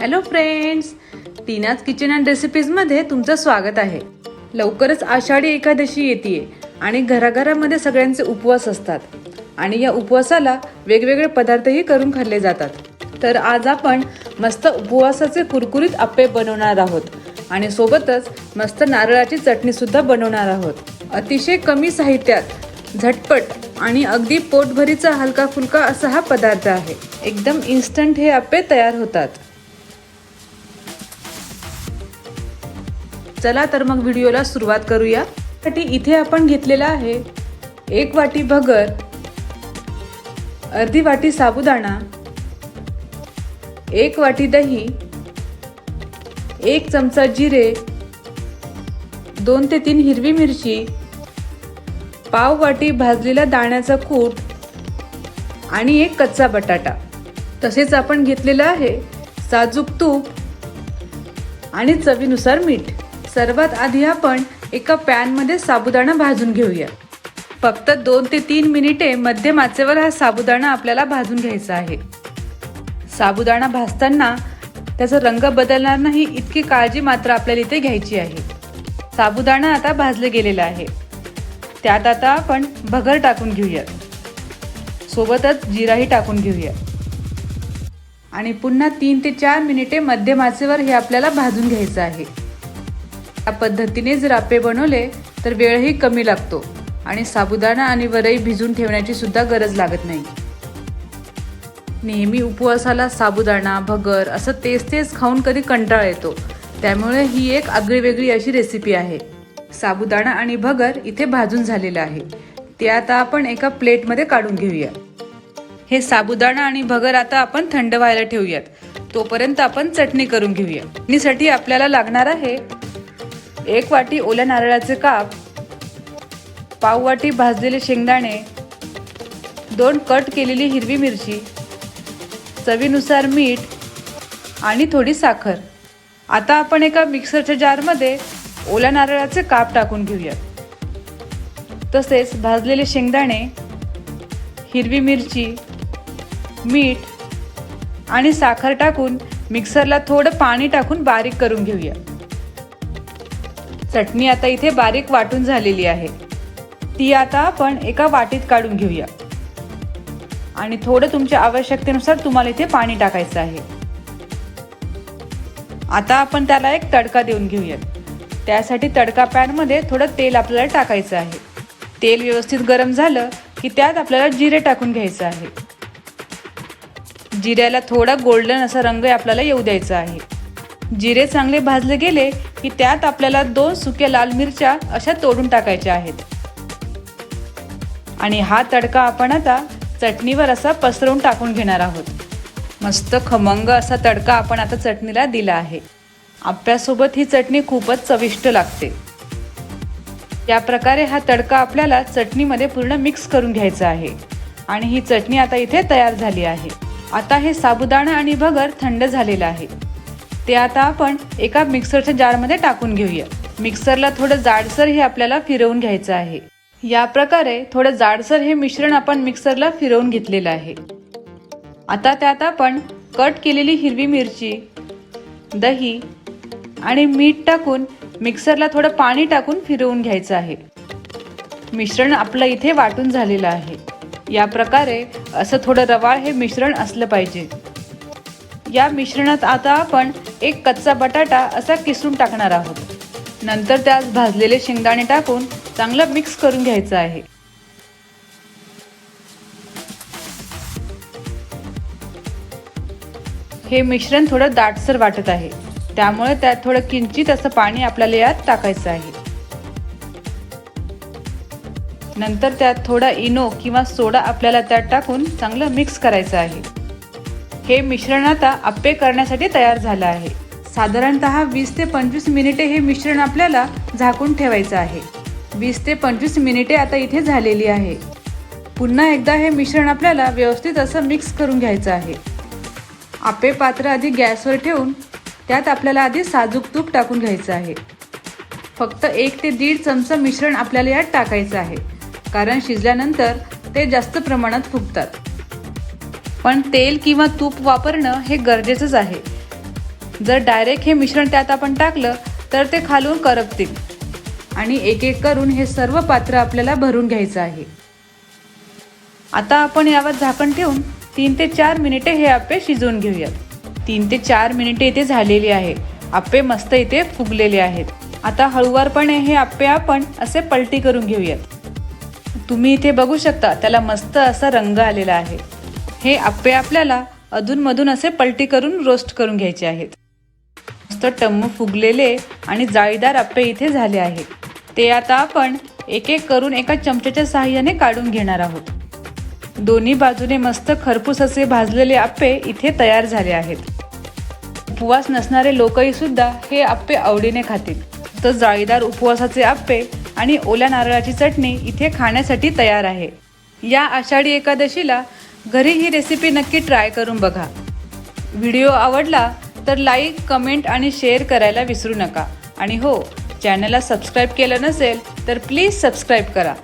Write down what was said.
Hello friends Tina's kitchen and रेसिपीजमध्ये तुमचं स्वागत आहे. लवकरच आषाढी एकादशी येते आणि घराघरामध्ये सगळ्यांचे उपवास असतात. आणि या उपवासाला वेगवेगळे पदार्थही करून खाल्ले जातात. तर आज आपण मस्त उपवासाचे कुरकुरीत आप्पे बनवणार आहोत. आणि सोबतच मस्त नारळाची चटणीसुद्धा बनवणार आहोत. अतिशय कमी साहित्यात झटपट आणि अगदी पोटभरीचा हलका फुलका असा हा पदार्थ आहे. एकदम इन्स्टंट हे आप्पे तयार होतात. चला तर मग व्हिडिओला सुरुवात करूया. साठी इथे आपण घेतलेला आहे एक वाटी भगर अर्धी वाटी साबुदाणा एक वाटी दही एक चमचा जिरे दोन ते तीन हिरवी मिरची पाव वाटी भाजलेला दाण्याचा कूट आणि एक कच्चा बटाटा. तसेच आपण घेतलेलं आहे साजूक तूप आणि चवीनुसार मीठ. सर्वात आधी आपण एका पॅनमध्ये साबुदाणा भाजून घेऊया. फक्त दोन ते तीन मिनिटे मध्यम आचेवर हा साबुदाणा आपल्याला भाजून घ्यायचा आहे. साबुदाणा भाजताना त्याचा रंग बदलणार नाही इतकी काळजी मात्र आपल्याला इथे घ्यायची आहे. साबुदाणा आता भाजले गेलेला आहे. त्यात आता आपण भगर टाकून घेऊयात सोबतच जिराही टाकून घेऊया. आणि पुन्हा तीन ते चार मिनिटे मध्यम आचेवर हे आपल्याला भाजून घ्यायचं आहे. या पद्धतीने जर आप्पे बनवले तर वेळही कमी लागतो आणि साबुदाणा आणि वरई भिजून ठेवण्याची सुद्धा गरज लागत नाही. नेहमी उपवासाला साबुदाणा भगर असं तेच तेच खाऊन कधी कंटाळा येतो. त्यामुळे ही एक आगळीवेगळी अशी रेसिपी आहे. साबुदाणा आणि भगर इथे भाजून झालेलं आहे. ते आता आपण एका प्लेटमध्ये काढून घेऊया. हे साबुदाणा आणि भगर आता आपण थंड व्हायला ठेवूयात. तोपर्यंत आपण चटणी करून घेऊया. चटणीसाठी आपल्याला लागणार आहे एक वाटी ओल्या नारळाचे काप पाव वाटी भाजलेले शेंगदाणे दोन कट केलेली हिरवी मिरची चवीनुसार मीठ आणि थोडी साखर. आता आपण एका मिक्सरच्या जारमध्ये ओल्या नारळाचे काप टाकून घेऊया. तसेच भाजलेले शेंगदाणे हिरवी मिरची मीठ आणि साखर टाकून मिक्सरला थोडं पाणी टाकून बारीक करून घेऊया. चटणी आता इथे बारीक वाटून झालेली आहे. ती आता आपण एका वाटीत काढून घेऊया. आणि थोडं तुमच्या आवश्यकतेनुसार तुम्हाला इथे पाणी टाकायचं आहे. आता आपण त्याला एक तडका देऊन घेऊयात. त्यासाठी तडका पॅनमध्ये थोडं तेल आपल्याला टाकायचं आहे. तेल व्यवस्थित गरम झालं की त्यात आपल्याला जिरे टाकून घ्यायचं आहे. जिऱ्याला थोडा गोल्डन असा रंग आपल्याला येऊ द्यायचा आहे. जिरे चांगले भाजले गेले की त्यात आपल्याला दोन सुक्या लाल मिरच्या अशा तोडून टाकायच्या आहेत. आणि हा तडका आपण आता चटणीवर असा पसरवून टाकून घेणार आहोत. मस्त खमंग असा तडका आपण आता चटणीला दिला आहे. आप्यासोबत ही चटणी खूपच चविष्ट लागते. या प्रकारे हा तडका आपल्याला चटणीमध्ये पूर्ण मिक्स करून घ्यायचा आहे. आणि ही चटणी आता इथे तयार झाली आहे. आता हे साबुदाणा आणि भगर थंड झालेलं आहे. ते आता आपण एका मिक्सरच्या जारमध्ये टाकून घेऊया. मिक्सरला थोडं जाडसर हे आपल्याला फिरवून घ्यायचं आहे. या प्रकारे थोडं जाडसर हे मिश्रण आपण मिक्सरला फिरवून घेतलेलं आहे. आता त्यात आपण कट केलेली हिरवी मिरची दही आणि मीठ टाकून मिक्सरला थोडं पाणी टाकून फिरवून घ्यायचं आहे. मिश्रण आपलं इथे वाटून झालेलं आहे. या प्रकारे असं थोडं रवाळ हे मिश्रण असलं पाहिजे. या मिश्रणात आता आपण एक कच्चा बटाटा असा किसून टाकणार आहोत. नंतर त्यात भाजलेले शेंगदाणे टाकून चांगलं मिक्स करून घ्यायचं आहे. हे मिश्रण थोडं दाटसर वाटत आहे. त्यामुळे त्यात थोडं किंचित असं पाणी आपल्याला यात टाकायचं आहे. नंतर त्यात थोडा इनो किंवा सोडा आपल्याला त्यात टाकून चांगलं मिक्स करायचं आहे. हे मिश्रण आता आप्पे करण्यासाठी तयार झालं आहे. साधारणतः वीस ते पंचवीस मिनिटे हे मिश्रण आपल्याला झाकून ठेवायचं आहे. वीस ते पंचवीस मिनिटे आता इथे झालेली आहे. पुन्हा एकदा हे मिश्रण आपल्याला व्यवस्थित असं मिक्स करून घ्यायचं आहे. आप्पे पात्र आधी गॅसवर ठेवून त्यात आपल्याला आधी साजूक तूप टाकून घ्यायचं आहे. फक्त एक ते दीड चमचा मिश्रण आपल्याला यात टाकायचं आहे. कारण शिजल्यानंतर ते जास्त प्रमाणात फुगतात. पण तेल किंवा तूप वापरणं हे गरजेचंच आहे. जर डायरेक्ट हे मिश्रण त्यात आपण टाकलं तर ते खालून करपतील. आणि एक एक करून हे सर्व पात्र आपल्याला भरून घ्यायचं आहे. आता आपण यावर झाकण ठेवून तीन ते चार मिनिटे हे आप्पे शिजवून घेऊयात. तीन ते चार मिनिटे इथे झालेली आहे. आप्पे मस्त इथे फुगलेले आहेत. आता हळूवारपणे हे आप्पे आपण असे पलटी करून घेऊयात. तुम्ही इथे बघू शकता त्याला मस्त असा रंग आलेला आहे. हे आप्पे आपल्याला अधूनमधून असे पलटी करून रोस्ट करून घ्यायचे आहेत. मस्त टम्म फुगलेले आणि जाळीदार आप्पे इथे झाले आहेत. ते आता आपण एक एक करून एका चमच्याच्या सहाय्याने काढून घेणार आहोत. दोन्ही बाजूने मस्त खरपूस असे भाजलेले आप्पे इथे तयार झाले आहेत. उपवास नसणारे लोकही सुद्धा हे आप्पे आवडीने खातील. तर जाळीदार उपवासाचे आप्पे आणि ओल्या नारळाची चटणी इथे खाण्यासाठी तयार आहे. या आषाढी एकादशीला घरी ही रेसिपी नक्की ट्राय करून बघा. व्हिडिओ आवडला तर लाईक कमेंट आणि शेअर करायला विसरू नका. आणि हो चॅनलला सबस्क्राईब केलं नसेल तर प्लीज सबस्क्राईब करा.